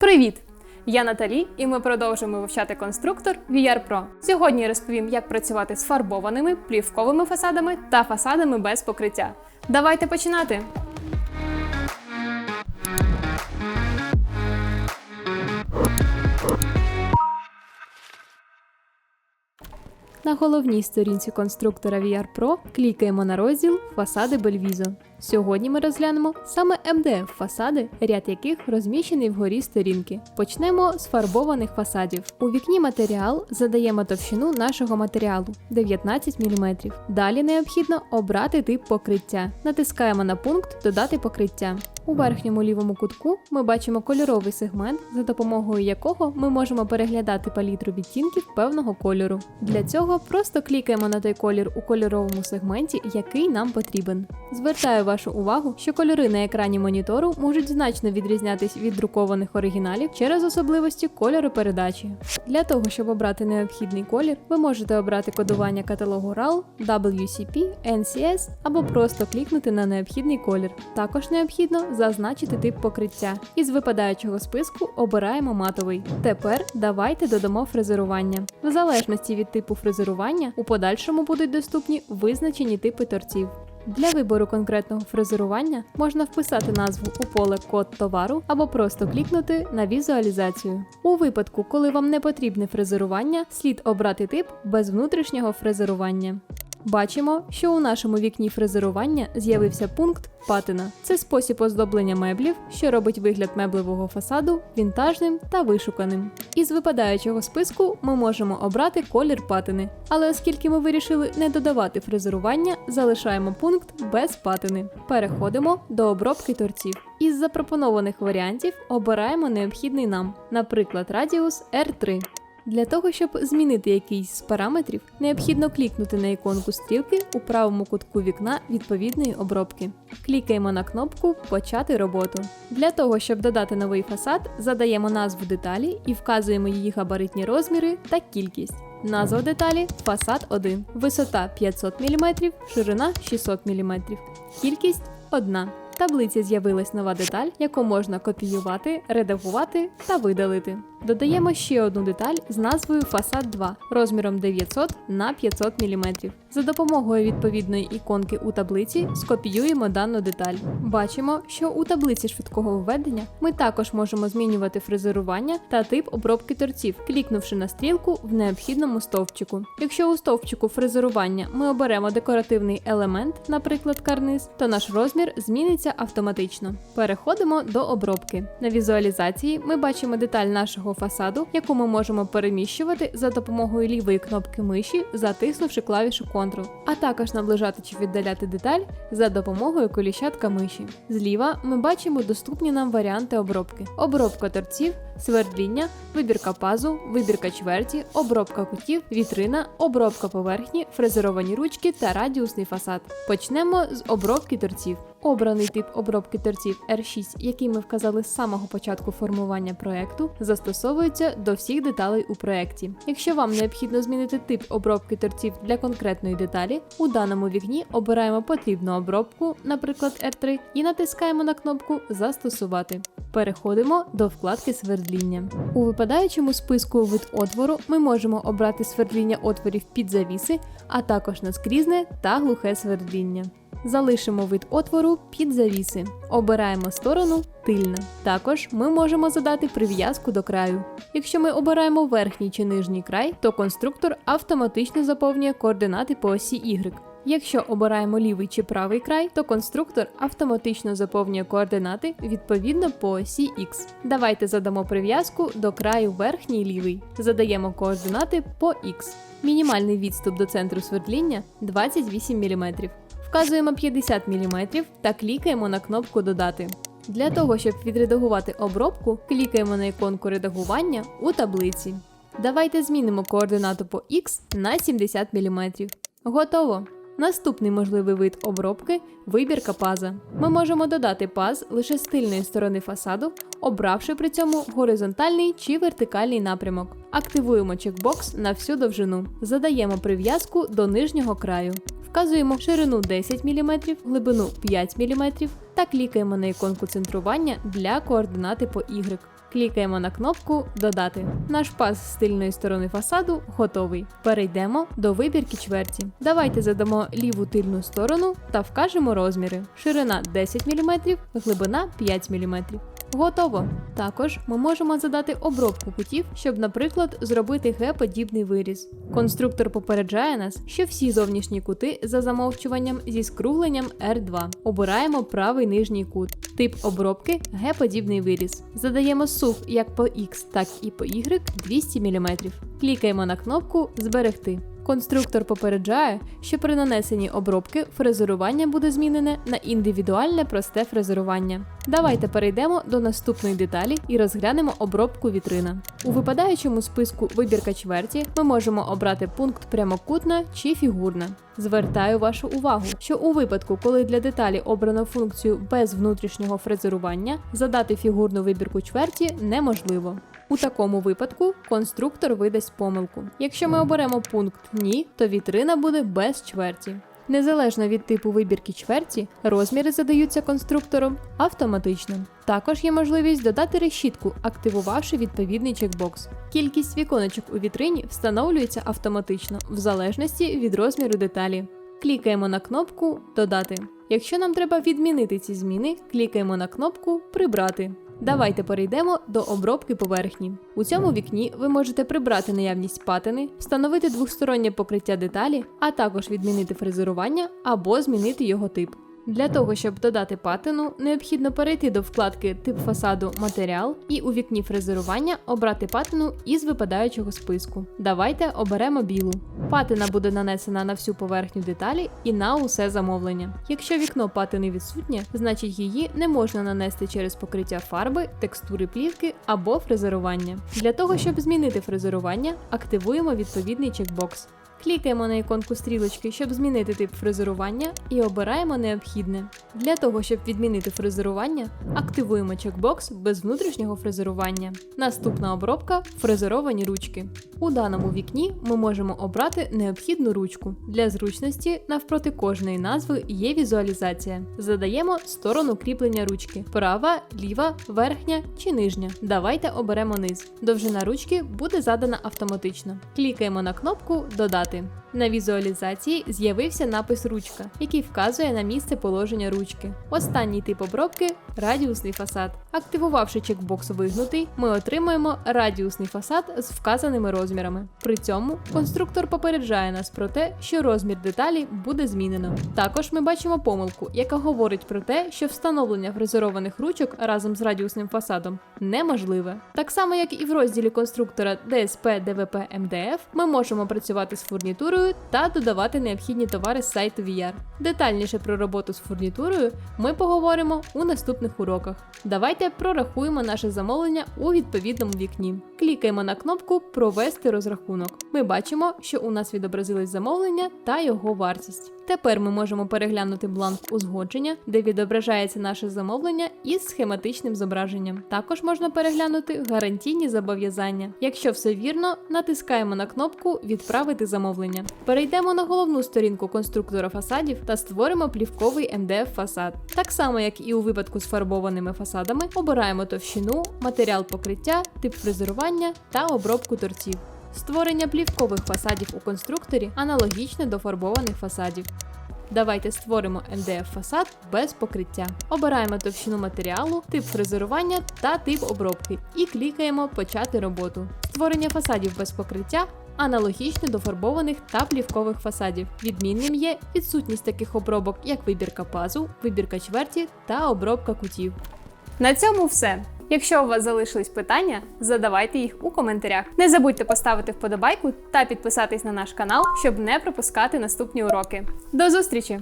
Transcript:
Привіт! Я Наталі, і ми продовжуємо вивчати конструктор VR Pro. Сьогодні я розповім, як працювати з фарбованими, плівковими фасадами та фасадами без покриття. Давайте починати! На головній сторінці конструктора VR Pro клікаємо на розділ Фасади Бельвізо. Сьогодні ми розглянемо саме MDF фасади, ряд яких розміщений вгорі сторінки. Почнемо з фарбованих фасадів. У вікні матеріал задаємо товщину нашого матеріалу 19 мм. Далі необхідно обрати тип покриття. Натискаємо на пункт Додати покриття. У верхньому лівому кутку ми бачимо кольоровий сегмент, за допомогою якого ми можемо переглядати палітру відтінків певного кольору. Для цього просто клікаємо на той колір у кольоровому сегменті, який нам потрібен. Звертаю вашу увагу, що кольори на екрані монітору можуть значно відрізнятись від друкованих оригіналів через особливості кольоропередачі. Для того, щоб обрати необхідний колір, ви можете обрати кодування каталогу RAL, WCP, NCS або просто клікнути на необхідний колір. Також необхідно зазначити тип покриття. Із випадаючого списку обираємо матовий. Тепер давайте додамо фрезерування. В залежності від типу фрезерування у подальшому будуть доступні визначені типи торців. Для вибору конкретного фрезерування можна вписати назву у поле код товару або просто клікнути на візуалізацію. У випадку, коли вам не потрібне фрезерування, слід обрати тип без внутрішнього фрезерування. Бачимо, що у нашому вікні фрезерування з'явився пункт патина. Це спосіб оздоблення меблів, що робить вигляд меблевого фасаду вінтажним та вишуканим. Із випадаючого списку ми можемо обрати колір патини, але оскільки ми вирішили не додавати фрезерування, залишаємо пункт без патини. Переходимо до обробки торців. Із запропонованих варіантів обираємо необхідний нам, наприклад, радіус R3. Для того, щоб змінити якийсь з параметрів, необхідно клікнути на іконку стрілки у правому кутку вікна відповідної обробки. Клікаємо на кнопку Почати роботу. Для того, щоб додати новий фасад, задаємо назву деталі і вказуємо її габаритні розміри та кількість. Назва деталі фасад 1, висота 500 мм, ширина 600 мм, кількість 1. В таблиці з'явилась нова деталь, яку можна копіювати, редагувати та видалити. Додаємо ще одну деталь з назвою Фасад 2 розміром 900 на 500 мм. За допомогою відповідної іконки у таблиці скопіюємо дану деталь. Бачимо, що у таблиці швидкого введення ми також можемо змінювати фрезерування та тип обробки торців, клікнувши на стрілку в необхідному стовпчику. Якщо у стовпчику фрезерування ми оберемо декоративний елемент, наприклад, карниз, то наш розмір зміниться автоматично. Переходимо до обробки. На візуалізації ми бачимо деталь нашого фасаду, яку ми можемо переміщувати за допомогою лівої кнопки миші, затиснувши клавішу Ctrl, а також наближати чи віддаляти деталь за допомогою коліщатка миші. Зліва ми бачимо доступні нам варіанти обробки: обробка торців, свердління, вибірка пазу, вибірка чверті, обробка кутів, вітрина, обробка поверхні, фрезеровані ручки та радіусний фасад. Почнемо з обробки торців. Обраний тип обробки торців R6, який ми вказали з самого початку формування проекту, застосовується до всіх деталей у проекті. Якщо вам необхідно змінити тип обробки торців для конкретної деталі, у даному вікні обираємо потрібну обробку, наприклад R3, і натискаємо на кнопку Застосувати. Переходимо до вкладки свердління. У випадаючому списку вид отвору ми можемо обрати свердління отворів під завіси, а також наскрізне та глухе свердління. Залишимо вид отвору під завіси. Обираємо сторону тильна. Також ми можемо задати прив'язку до краю. Якщо ми обираємо верхній чи нижній край, то конструктор автоматично заповнює координати по осі Y. Якщо обираємо лівий чи правий край, то конструктор автоматично заповнює координати відповідно по осі X. Давайте задамо прив'язку до краю верхній лівий. Задаємо координати по X. Мінімальний відступ до центру свердління 28 мм. Вказуємо 50 мм та клікаємо на кнопку Додати. Для того, щоб відредагувати обробку, клікаємо на іконку редагування у таблиці. Давайте змінимо координату по X на 70 мм. Готово! Наступний можливий вид обробки вибірка паза. Ми можемо додати паз лише з тильної сторони фасаду, обравши при цьому горизонтальний чи вертикальний напрямок. Активуємо чекбокс на всю довжину. Задаємо прив'язку до нижнього краю. Вказуємо ширину 10 мм, глибину 5 мм та клікаємо на іконку центрування для координати по Y. Клікаємо на кнопку Додати. Наш паз з тильної сторони фасаду готовий. Перейдемо до вибірки чверті. Давайте задамо ліву тильну сторону та вкажемо розміри: ширина 10 мм, глибина 5 мм. Готово. Також ми можемо задати обробку кутів, щоб, наприклад, зробити Г-подібний виріз. Конструктор попереджає нас, що всі зовнішні кути за замовчуванням зі скругленням R2. Обираємо правий нижній кут. Тип обробки Г-подібний виріз. Задаємо сув як по X, так і по Y 200 мм. Клікаємо на кнопку Зберегти. Конструктор попереджає, що при нанесенні обробки фрезерування буде змінене на індивідуальне просте фрезерування. Давайте перейдемо до наступної деталі і розглянемо обробку вітрина. У випадаючому списку вибірка чверті ми можемо обрати пункт прямокутна чи фігурна. Звертаю вашу увагу, що у випадку, коли для деталі обрано функцію без внутрішнього фрезерування, задати фігурну вибірку чверті неможливо. У такому випадку конструктор видасть помилку. Якщо ми оберемо пункт Ні, то вітрина буде без чверті. Незалежно від типу вибірки чверті, розміри задаються конструктором автоматично. Також є можливість додати решітку, активувавши відповідний чекбокс. Кількість віконечок у вітрині встановлюється автоматично в залежності від розміру деталі. Клікаємо на кнопку Додати. Якщо нам треба відмінити ці зміни, клікаємо на кнопку Прибрати. Давайте перейдемо до обробки поверхні. У цьому вікні ви можете прибрати наявність патини, встановити двостороннє покриття деталі, а також відмінити фрезерування або змінити його тип. Для того, щоб додати патину, необхідно перейти до вкладки Тип фасаду Матеріал і у вікні фрезерування обрати патину із випадаючого списку. Давайте оберемо білу. Патина буде нанесена на всю поверхню деталі і на усе замовлення. Якщо вікно патини відсутнє, значить її не можна нанести через покриття фарби, текстури плівки або фрезерування. Для того, щоб змінити фрезерування, активуємо відповідний чекбокс. Клікаємо на іконку стрілочки, щоб змінити тип фрезерування, і обираємо необхідне. Для того, щоб відмінити фрезерування, активуємо чекбокс без внутрішнього фрезерування. Наступна обробка фрезеровані ручки. У даному вікні ми можемо обрати необхідну ручку. Для зручності навпроти кожної назви є візуалізація. Задаємо сторону кріплення ручки: права, ліва, верхня чи нижня. Давайте оберемо низ. Довжина ручки буде задана автоматично. Клікаємо на кнопку Додати. На візуалізації з'явився напис ручка, який вказує на місце положення ручки. Останній тип обробки радіусний фасад. Активувавши чекбокс вигнутий, ми отримуємо радіусний фасад з вказаними розмірами. При цьому конструктор попереджає нас про те, що розмір деталі буде змінено. Також ми бачимо помилку, яка говорить про те, що встановлення фрезерованих ручок разом з радіусним фасадом неможливе. Так само, як і в розділі конструктора DSP DVP MDF, ми можемо працювати з фурнітурою та додавати необхідні товари з сайту VR. Детальніше про роботу з фурнітурою ми поговоримо у наступних уроках. Давайте прорахуємо наше замовлення у відповідному вікні. Клікаємо на кнопку Провести розрахунок. Ми бачимо, що у нас відобразилось замовлення та його вартість. Тепер ми можемо переглянути бланк узгодження, де відображається наше замовлення із схематичним зображенням. Також можна переглянути гарантійні зобов'язання. Якщо все вірно, натискаємо на кнопку Відправити замовлення. Перейдемо на головну сторінку конструктора фасадів та створимо плівковий МДФ фасад. Так само, як і у випадку з фарбованими фасадами, обираємо товщину, матеріал покриття, тип фрезерування та обробку торців. Створення плівкових фасадів у конструкторі аналогічне до фарбованих фасадів. Давайте створимо МДФ фасад без покриття. Обираємо товщину матеріалу, тип фрезерування та тип обробки і клікаємо Почати роботу. Створення фасадів без покриття аналогічне до фарбованих та плівкових фасадів. Відмінним є відсутність таких обробок, як вибірка пазу, вибірка чверті та обробка кутів. На цьому все. Якщо у вас залишились питання, задавайте їх у коментарях. Не забудьте поставити вподобайку та підписатись на наш канал, щоб не пропускати наступні уроки. До зустрічі!